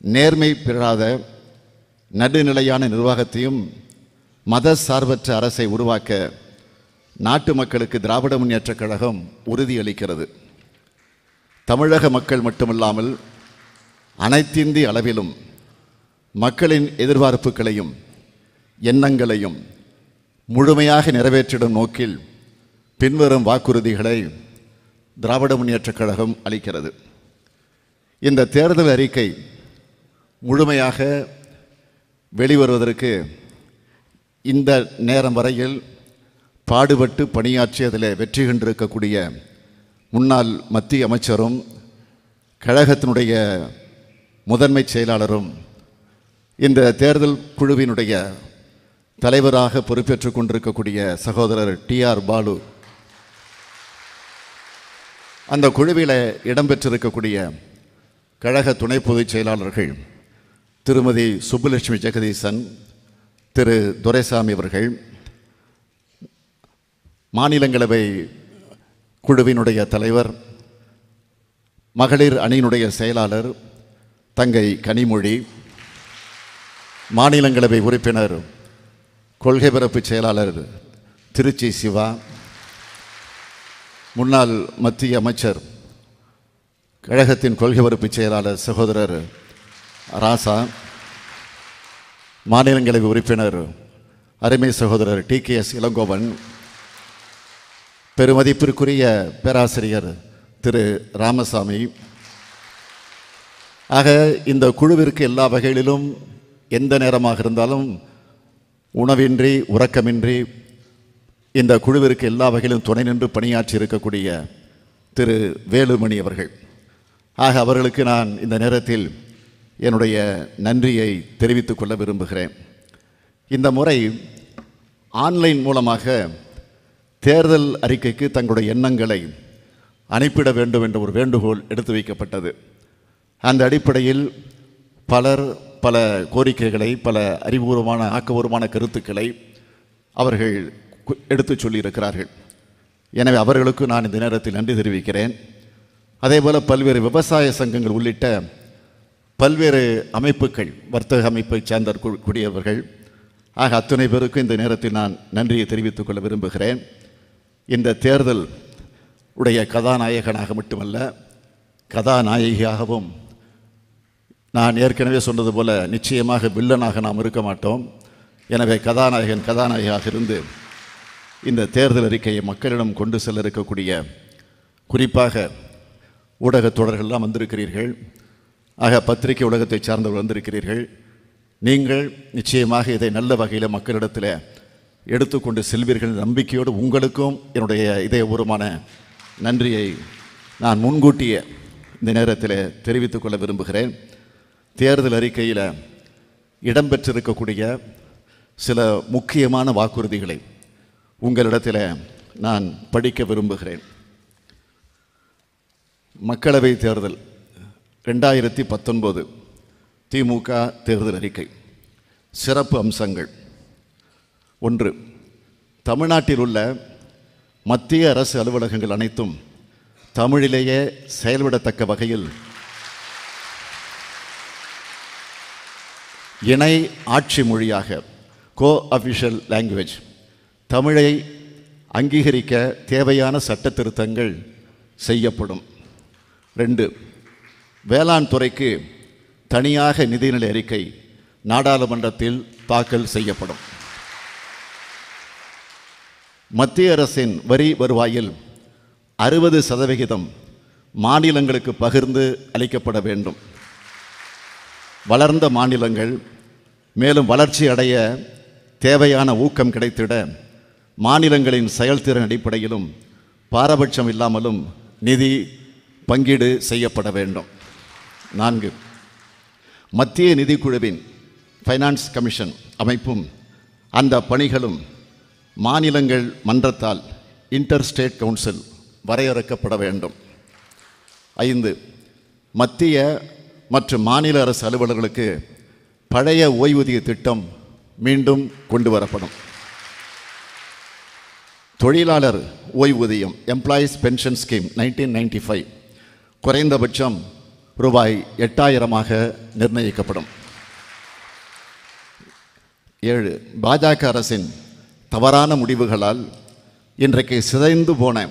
நேர்மை பெறாத நடுநிலையான நிர்வாகத்தையும் மத சார்பற்ற அரசை உருவாக்க நாட்டு மக்களுக்கு திராவிட முன்னேற்றக் கழகம் உறுதியளிக்கிறது. தமிழக மக்கள் மட்டுமல்லாமல் அனைத்திந்திய அளவிலும் மக்களின் எதிர்பார்ப்புகளையும் எண்ணங்களையும் முழுமையாக நிறைவேற்றிடும் நோக்கில் பின்வரும் வாக்குறுதிகளை திராவிட முன்னேற்றக் கழகம் அளிக்கிறது. இந்த தேர்தல் அறிக்கை முழுமையாக வெளிவருவதற்கு இந்த நேரம் வரையில் பாடுபட்டு பணியாற்றி அதில் வெற்றி கண்டிருக்கக்கூடிய முன்னாள் மத்திய அமைச்சரும் கழகத்தினுடைய முதன்மை செயலாளரும் இந்த தேர்தல் குழுவினுடைய தலைவராக பொறுப்பேற்றுக் கொண்டிருக்கக்கூடிய சகோதரர் டிஆர் பாலு. அந்த குழுவில் இடம்பெற்றிருக்கக்கூடிய கழக துணை பொதுச் செயலாளர்கள் திருமதி சுப்புலட்சுமி ஜெகதீசன் திரு துரைசாமி அவர்கள் மாநிலங்களவை குழுவினுடைய தலைவர் மகளிர் அணியினுடைய செயலாளர் தங்கை கனிமொழி மாநிலங்களவை உறுப்பினர் கொள்கை பரப்பு செயலாளர் திருச்சி சிவா முன்னாள் மத்திய அமைச்சர் கழகத்தின் கொள்கை பரப்பு செயலாளர் சகோதரர் ராசா மாநிலங்களவை உறுப்பினர் அருமை சகோதரர் டி. கே. எஸ். இளங்கோவன் பெருமதிப்பிற்குரிய பேராசிரியர் திரு. ராமசாமி. ஆக இந்த குழுவிற்கு எல்லா வகையிலும் எந்த நேரமாக இருந்தாலும் உணவின்றி உறக்கமின்றி இந்த குழுவிற்கு எல்லா வகையிலும் துணை நின்று பணியாற்றி இருக்கக்கூடிய திரு. வேலுமணி அவர்கள். ஆக அவர்களுக்கு நான் இந்த நேரத்தில் என்னுடைய நன்றியை தெரிவித்துக் கொள்ள விரும்புகிறேன். இந்த முறை ஆன்லைன் மூலமாக தேர்தல் அறிக்கைக்கு தங்களுடைய எண்ணங்களை அனுப்பிட வேண்டும் என்ற ஒரு வேண்டுகோள் எடுத்து வைக்கப்பட்டது. அந்த அடிப்படையில் பலர் பல கோரிக்கைகளை பல அறிவுபூர்வமான ஆக்கபூர்வமான கருத்துக்களை அவர்கள் எடுத்து எடுத்துச் சொல்லியிருக்கிறார்கள். எனவே அவர்களுக்கு நான் இந்த நேரத்தில் நன்றி தெரிவிக்கிறேன். அதேபோல் பல்வேறு விவசாய சங்கங்கள் உள்ளிட்ட பல்வேறு அமைப்புகள் வர்த்தக அமைப்பை சேர்ந்த கூடியவர்கள் ஆக அத்தனை பேருக்கும் இந்த நேரத்தில் நான் நன்றியை தெரிவித்துக் கொள்ள விரும்புகிறேன். இந்த தேர்தல் உடைய கதாநாயகனாக மட்டுமல்ல கதாநாயகியாகவும் நான் ஏற்கனவே சொன்னது போல நிச்சயமாக வில்லனாக நாம் இருக்க மாட்டோம். எனவே கதாநாயகன் கதாநாயகியாக இருந்து இந்த தேர்தல் அறிக்கையை மக்களிடம் கொண்டு செல்ல இருக்கக்கூடிய குறிப்பாக ஊடகத் தொடர்கள்லாம் வந்திருக்கிறீர்கள். ஆக பத்திரிகை உலகத்தை சார்ந்தவர்கள் வந்திருக்கிறீர்கள். நீங்கள் நிச்சயமாக இதை நல்ல வகையில் மக்களிடத்தில் எடுத்துக்கொண்டு செல்வீர்கள் நம்பிக்கையோடு உங்களுக்கும் என்னுடைய இதயபூர்வமான நன்றியை நான் முன்கூட்டியே இந்த நேரத்தில் தெரிவித்துக் கொள்ள விரும்புகிறேன். தேர்தல் அறிக்கையில் இடம்பெற்றிருக்கக்கூடிய சில முக்கியமான வாக்குறுதிகளை உங்களிடத்தில் நான் படிக்க விரும்புகிறேன். மக்களவை தேர்தல் ரெண்டாயிரத்தி பத்தொன்பது திமுக தேர்தல் அறிக்கை. சிறப்பு அம்சங்கள். ஒன்று தமிழ்நாட்டில் உள்ள மத்திய அரசு அலுவலகங்கள் அனைத்தும் தமிழிலேயே செயல்படத்தக்க வகையில் இணை ஆட்சி மொழியாக கோ அஃபிஷியல் லாங்குவேஜ் தமிழை அங்கீகரிக்க தேவையான சட்ட திருத்தங்கள் செய்யப்படும். ரெண்டு வேளாண் துறைக்கு தனியாக நிதிநிலை அறிக்கை நாடாளுமன்றத்தில் தாக்கல் செய்யப்படும். மத்திய அரசின் வரி வருவாயில் அறுபது சதவிகிதம் மாநிலங்களுக்கு பகிர்ந்து அளிக்கப்பட வேண்டும். வளர்ந்த மாநிலங்கள் மேலும் வளர்ச்சி அடைய தேவையான ஊக்கம் கிடைத்திட மாநிலங்களின் செயல்திறன் அடிப்படையிலும் பாரபட்சம் இல்லாமலும் நிதி பங்கீடு செய்யப்பட வேண்டும். நான்கு. மத்திய நிதிக்குழுவின் ஃபைனான்ஸ் கமிஷன் அமைப்பும் அந்த பணிகளும் மாநிலங்கள் மன்றத்தால் இன்டர் ஸ்டேட் கவுன்சில் வரையறுக்கப்பட வேண்டும். ஐந்து. மத்திய மற்றும் மாநில அரசு அலுவலர்களுக்கு பழைய ஓய்வூதிய திட்டம் மீண்டும் கொண்டு வரப்படும். தொழிலாளர் ஓய்வூதியம் employees pension scheme nineteen ninety five குறைந்தபட்சம் ரூபாய் எட்டாயிரமாக நிர்ணயிக்கப்படும். ஏழு பாஜக அரசின் தவறான முடிவுகளால் இன்றைக்கு சிதைந்து போன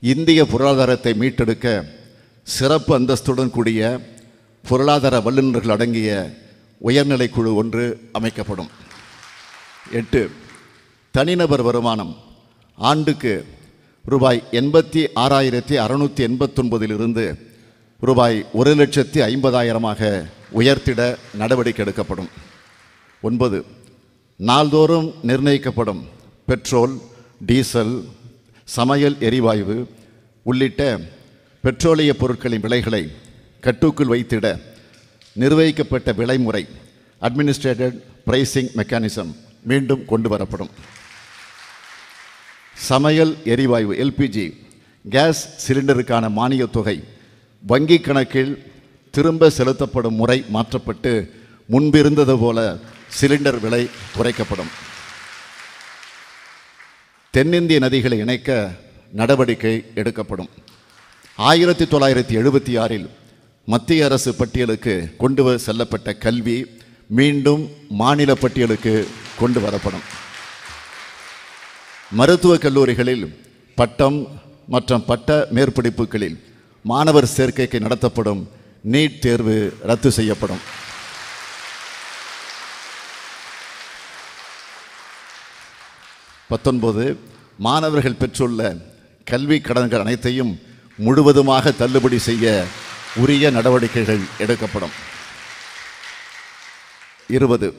இந்திய பொருளாதாரத்தை மீட்டெடுக்க சிறப்பு அந்தஸ்துடன் கூடிய பொருளாதார வல்லுநர்கள் அடங்கிய உயர்நிலை குழு ஒன்று அமைக்கப்படும். எட்டு தனிநபர் வருமானம் ஆண்டுக்கு ரூபாய் எண்பத்தி ஆறாயிரத்தி அறுநூற்றி எண்பத்தொன்பதிலிருந்து ரூபாய் ஒரு லட்சத்தி ஐம்பதாயிரமாக உயர்த்திட நடவடிக்கை எடுக்கப்படும். ஒன்பது நாள்தோறும் நிர்ணயிக்கப்படும் பெட்ரோல் டீசல் சமையல் எரிவாயு உள்ளிட்ட பெட்ரோலிய பொருட்களின் விலைகளை கட்டுக்குள் வைத்திட நிர்வகிக்கப்பட்ட விலைமுறை அட்மினிஸ்ட்ரேட்டட் பிரைசிங் மெக்கானிசம் மீண்டும் கொண்டு வரப்படும் சமையல் எரிவாயு எல்பிஜி கேஸ் சிலிண்டருக்கான மானியத் தொகை வங்கி கணக்கில் திரும்ப செலுத்தப்படும் முறை மாற்றப்பட்டு முன்பிருந்தது போல சிலிண்டர் விலை குறைக்கப்படும். தென்னிந்திய நதிகளை இணைக்க நடவடிக்கை எடுக்கப்படும். ஆயிரத்தி தொள்ளாயிரத்தி எழுபத்தி ஆறில் மத்திய அரசு பட்டியலுக்கு கொண்டு செல்லப்பட்ட கல்வி மீண்டும் மாநில பட்டியலுக்கு கொண்டு வரப்படும். மருத்துவக் கல்லூரிகளில் பட்டம் மற்றும் பட்ட மேற்படிப்புகளில் மாணவர் சேர்க்கைக்கு நடத்தப்படும் நீட் தேர்வு ரத்து செய்யப்படும். பத்தொன்பது மாணவர்கள் பெற்றுள்ள கல்வி கடன்கள் அனைத்தையும் முழுவதுமாக தள்ளுபடி செய்ய உரிய நடவடிக்கைகள் எடுக்கப்படும். இருபது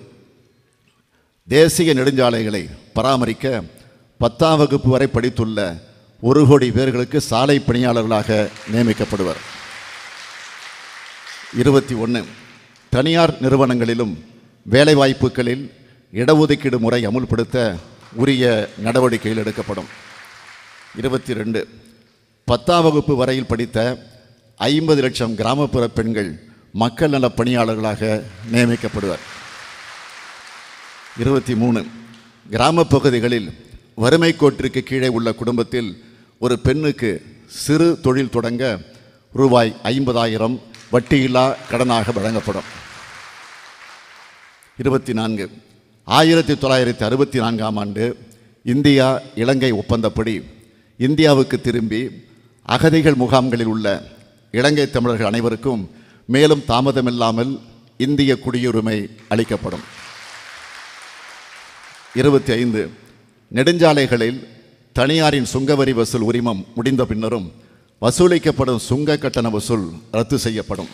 தேசிய நெடுஞ்சாலைகளை பராமரிக்க பத்தாம் வகுப்பு வரை படித்துள்ள ஒரு கோடி பேர்களுக்கு சாலை பணியாளர்களாக நியமிக்கப்படுவர். இருபத்தி ஒன்று தனியார் நிறுவனங்களிலும் வேலைவாய்ப்புகளில் இடஒதுக்கீடு முறை அமுல்படுத்த உரிய நடவடிக்கைகள் எடுக்கப்படும். இருபத்தி ரெண்டு பத்தாம் வகுப்பு வரையில் படித்த ஐம்பது லட்சம் கிராமப்புற பெண்கள் மக்கள் நலப் பணியாளர்களாக நியமிக்கப்படுவர். இருபத்தி மூணு கிராமப் பகுதிகளில் வறுமை கோட்டிற்கு கீழே உள்ள குடும்பத்தில் ஒரு பெண்ணுக்கு சிறு தொழில் தொடங்க ரூபாய் ஐம்பதாயிரம் வட்டியில்லா கடனாக வழங்கப்படும். இருபத்தி நான்கு ஆயிரத்தி தொள்ளாயிரத்தி அறுபத்தி நான்காம் ஆண்டு இந்தியா இலங்கை ஒப்பந்தப்படி இந்தியாவுக்கு திரும்பி அகதிகள் முகாம்களில் உள்ள இலங்கை தமிழர்கள் அனைவருக்கும் மேலும் தாமதமில்லாமல் இந்திய குடியுரிமை அளிக்கப்படும். இருபத்தி ஐந்து. நெடுஞ்சாலைகளில் தனியாரின் சுங்கவரி வசூல் உரிமம் முடிந்த பின்னரும் வசூலிக்கப்படும் சுங்க கட்டண வசூல் ரத்து செய்யப்படும்.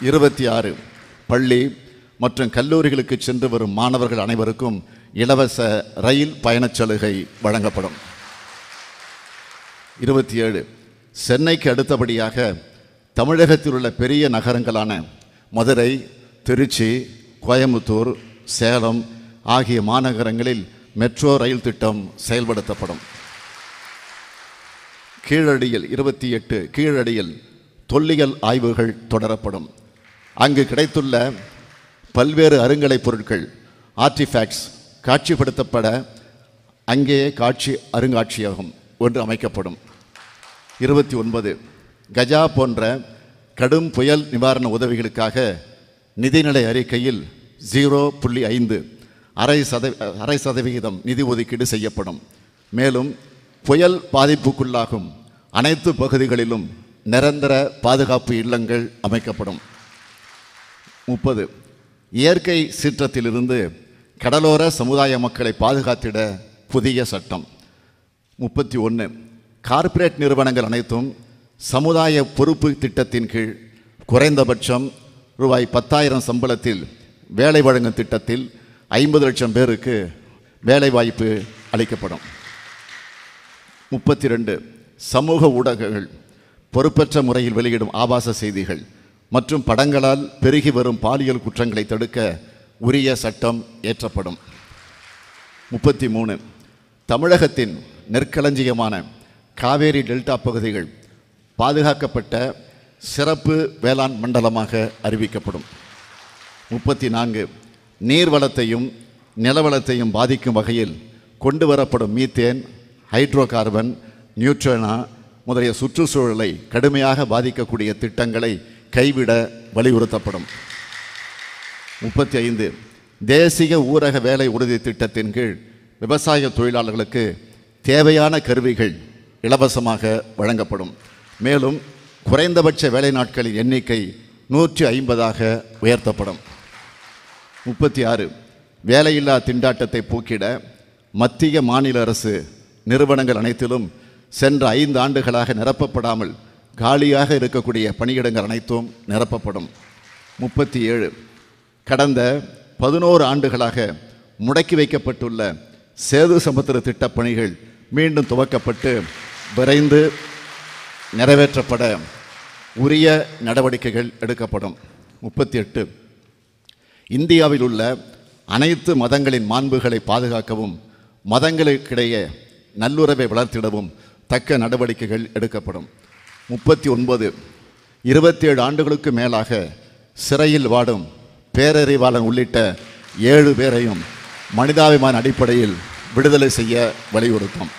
இருபத்தி ஆறு. பள்ளி மற்றும் கல்லூரிகளுக்கு சென்று வரும் மாணவர்கள் அனைவருக்கும் இலவச ரயில் பயணச் சலுகை வழங்கப்படும். இருபத்தி ஏழு. சென்னைக்கு அடுத்தபடியாக தமிழகத்தில் உள்ள பெரிய நகரங்களான மதுரை திருச்சி கோயம்புத்தூர் சேலம் ஆகிய மாநகரங்களில் மெட்ரோ ரயில் திட்டம் செயல்படுத்தப்படும். கீழடியில் இருபத்தி எட்டு கீழடியில் தொல்லியல் ஆய்வுகள் தொடரப்படும். அங்கு கிடைத்துள்ள பல்வேறு அருங்கலைப் பொருட்கள் ஆர்டிஃபேக்ட்ஸ் காட்சிப்படுத்தப்பட அங்கேயே காட்சி அருங்காட்சியகம் ஒன்று அமைக்கப்படும். இருபத்தி ஒன்பது கஜா போன்ற கடும் புயல் நிவாரண உதவிகளுக்காக நிதிநிலை அறிக்கையில் ஜீரோ புள்ளி ஐந்து அரை சதவி அரை சதவிகிதம் நிதி ஒதுக்கீடு செய்யப்படும். மேலும் புயல் பாதிப்புக்குள்ளாகும். அனைத்து பகுதிகளிலும் நிரந்தர பாதுகாப்பு இல்லங்கள் அமைக்கப்படும். முப்பது. இயற்கை சீற்றத்திலிருந்து கடலோர சமுதாய மக்களை பாதுகாத்திட புதிய சட்டம். முப்பத்தி ஒன்று கார்ப்பரேட் நிறுவனங்கள் அனைத்தும் சமுதாய பொறுப்பு திட்டத்தின் கீழ் குறைந்தபட்சம் ரூபாய் பத்தாயிரம் சம்பளத்தில் வேலை வழங்கும் திட்டத்தில் ஐம்பது லட்சம் பேருக்கு வேலைவாய்ப்பு அளிக்கப்படும். முப்பத்தி ரெண்டு சமூக ஊடகங்கள் பொறுப்பற்ற முறையில் வெளியிடும் ஆபாச செய்திகள் மற்றும் படங்களால் பெருகி வரும் பாலியல் குற்றங்களை தடுக்க உரிய சட்டம் ஏற்றப்படும். முப்பத்தி மூணு தமிழகத்தின் நெற்களஞ்சியமான காவேரி டெல்டா பகுதிகள் பாதுகாக்கப்பட்ட சிறப்பு வேளாண் மண்டலமாக அறிவிக்கப்படும். முப்பத்தி நான்கு நீர்வளத்தையும் நிலவளத்தையும் பாதிக்கும் வகையில் கொண்டு வரப்படும் மீத்தேன் ஹைட்ரோ கார்பன் நியூட்ரனா முதலிய சுற்றுச்சூழலை கடுமையாக பாதிக்கக்கூடிய திட்டங்களை கைவிட வலியுறுத்தப்படும். முப்பத்தி ஐந்து தேசிய ஊரக வேலை உறுதி திட்டத்தின் கீழ் விவசாய தொழிலாளர்களுக்கு தேவையான கருவிகள் இலவசமாக வழங்கப்படும். மேலும் குறைந்தபட்ச வேலை நாட்களின் எண்ணிக்கை நூற்றி ஐம்பதாக உயர்த்தப்படும். முப்பத்தி ஆறு வேலையில்லா திண்டாட்டத்தை போக்கிட மத்திய மாநில அரசு நிறுவனங்கள் அனைத்திலும் சென்ற ஐந்து ஆண்டுகளாக நிரப்பப்படாமல் காலியாக இருக்கக்கூடிய பணியிடங்கள் அனைத்தும் நிரப்பப்படும். முப்பத்தி ஏழு கடந்த பதினோரு ஆண்டுகளாக முடக்கி வைக்கப்பட்டுள்ள சேது சமுத்திர திட்டப் பணிகள் மீண்டும் துவக்கப்பட்டு விரைந்து நிறைவேற்றப்பட உரிய நடவடிக்கைகள் எடுக்கப்படும். முப்பத்தி எட்டு இந்தியாவில் உள்ள அனைத்து மதங்களின் மாண்புகளை பாதுகாக்கவும் மதங்களுக்கிடையே நல்லுறவை வளர்த்திடவும் தக்க நடவடிக்கைகள் எடுக்கப்படும். முப்பத்தி ஒன்பது இருபத்தேழு ஆண்டுகளுக்கு மேலாக சிறையில் வாடும் பேரறிவாளன் உள்ளிட்ட ஏழு பேரையும் மனிதாபிமான அடிப்படையில் விடுதலை செய்ய வலியுறுத்தும்.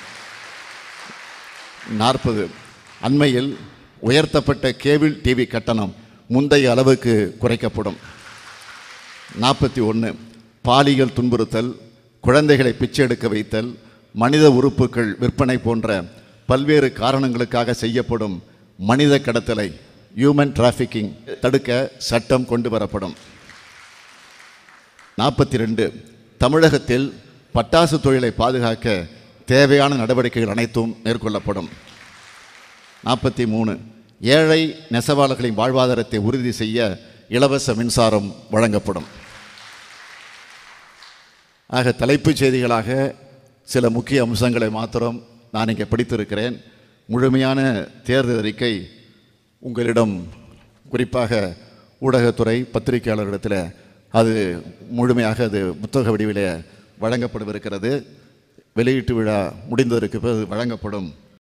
நாற்பது அண்மையில் உயர்த்தப்பட்ட கேபிள் டிவி கட்டணம் முந்தைய அளவுக்கு குறைக்கப்படும். நாற்பத்தி ஒன்று பாலியல் துன்புறுத்தல் குழந்தைகளை பிச்சை எடுக்க வைத்தல் மனித உறுப்புகள் விற்பனை போன்ற பல்வேறு காரணங்களுக்காக செய்யப்படும் மனித கடத்தலை ஹியூமன் டிராஃபிக்கிங் தடுக்க சட்டம் கொண்டு வரப்படும். நாற்பத்தி ரெண்டு தமிழகத்தில் பட்டாசு தொழிலை பாதுகாக்க தேவையான நடவடிக்கைகள் அனைத்தும் மேற்கொள்ளப்படும். நாற்பத்தி மூணு ஏழை நெசவாளர்களின் வாழ்வாதாரத்தை உறுதி செய்ய இலவச மின்சாரம் வழங்கப்படும். ஆக தலைப்புச் செய்திகளாக சில முக்கிய அம்சங்களை மாத்திரம் நான் இங்கே படித்திருக்கிறேன். முழுமையான தேர்தல் அறிக்கை உங்களிடம் குறிப்பாக ஊடகத்துறை பத்திரிகையாளர்களிடத்தில் அது முழுமையாக அது புத்தக வடிவிலே வழங்கப்படவிருக்கிறது. வெளியீட்டு விழா முடிந்ததற்கு பிறகு வழங்கப்படும்